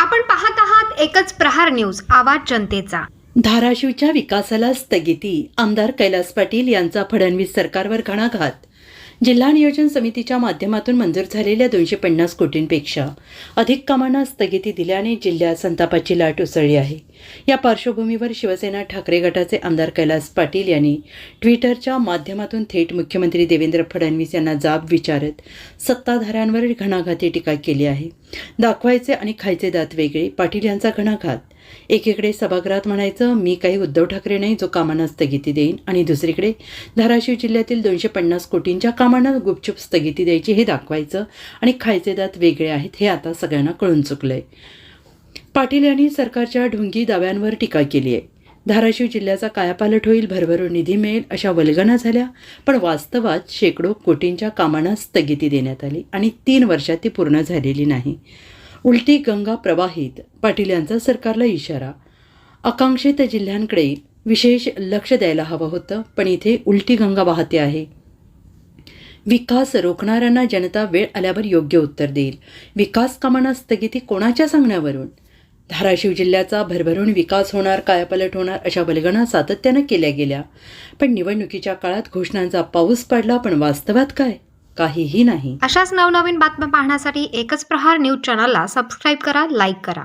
आपण पाहत आहात एकच प्रहार न्यूज आवाज जनतेचा. धाराशिवच्या विकासाला स्थगिती. आमदार कैलास पाटील यांचा फडणवीस सरकारवर घणाघात जिल्हा नियोजन समितीच्या माध्यमातून मंजूर झालेल्या दोनशे पन्नास कोटींपेक्षा अधिक कामांना स्थगिती दिल्याने जिल्ह्यात संतापाची लाट उसळली आहे. या पार्श्वभूमीवर शिवसेना ठाकरे गटाचे आमदार कैलास पाटील यांनी ट्विटरच्या माध्यमातून थेट मुख्यमंत्री देवेंद्र फडणवीस यांना जाब विचारत सत्ताधाऱ्यांवर घणाघाती टीका केली आहे. दाखवायचे आणि खायचे दात वेगळे पाटील यांचा घणाघात एकीकडे सभागृहात म्हणायचं मी काही उद्धव ठाकरे नाही जो कामांना स्थगिती देईन. आणि दुसरीकडे धाराशिव जिल्ह्यातील दोनशे पन्नास कोटींच्या कामांना गुपचूप स्थगिती द्यायची हे दाखवायचं आणि खायचे दात वेगळे आहेत हे आता सगळ्यांना कळून चुकलंय. पाटील यांनी सरकारच्या ढोंगी दाव्यांवर टीका केली आहे. धाराशिव जिल्ह्याचा कायापालट होईल भरभरून निधी मिळेल अशा वल्गना झाल्या पण वास्तवात शेकडो कोटींच्या कामांना स्थगिती देण्यात आली आणि तीन वर्षात ती पूर्ण झालेली नाही. उलटी गंगा प्रवाहित पाटील यांचा सरकारला इशारा. आकांक्षित जिल्ह्यांकडे विशेष लक्ष द्यायला हवं होतं पण इथे उलटी गंगा वाहते आहे. विकास रोखणाऱ्यांना जनता वेळ आल्यावर योग्य उत्तर देईल. विकास कामांना स्थगिती कोणाच्या सांगण्यावरून? धाराशिव जिल्ह्याचा भरभरून विकास होणार कायापलट होणार अशा बलगणा सातत्यानं केल्या गेल्या. पण निवडणुकीच्या काळात घोषणांचा पाऊस पडला पण वास्तवात काय? काहीही नाही. अशाच नवनवीन बातम्या पाहण्यासाठी एकच प्रहार न्यूज चॅनलला सबस्क्राईब करा लाईक करा.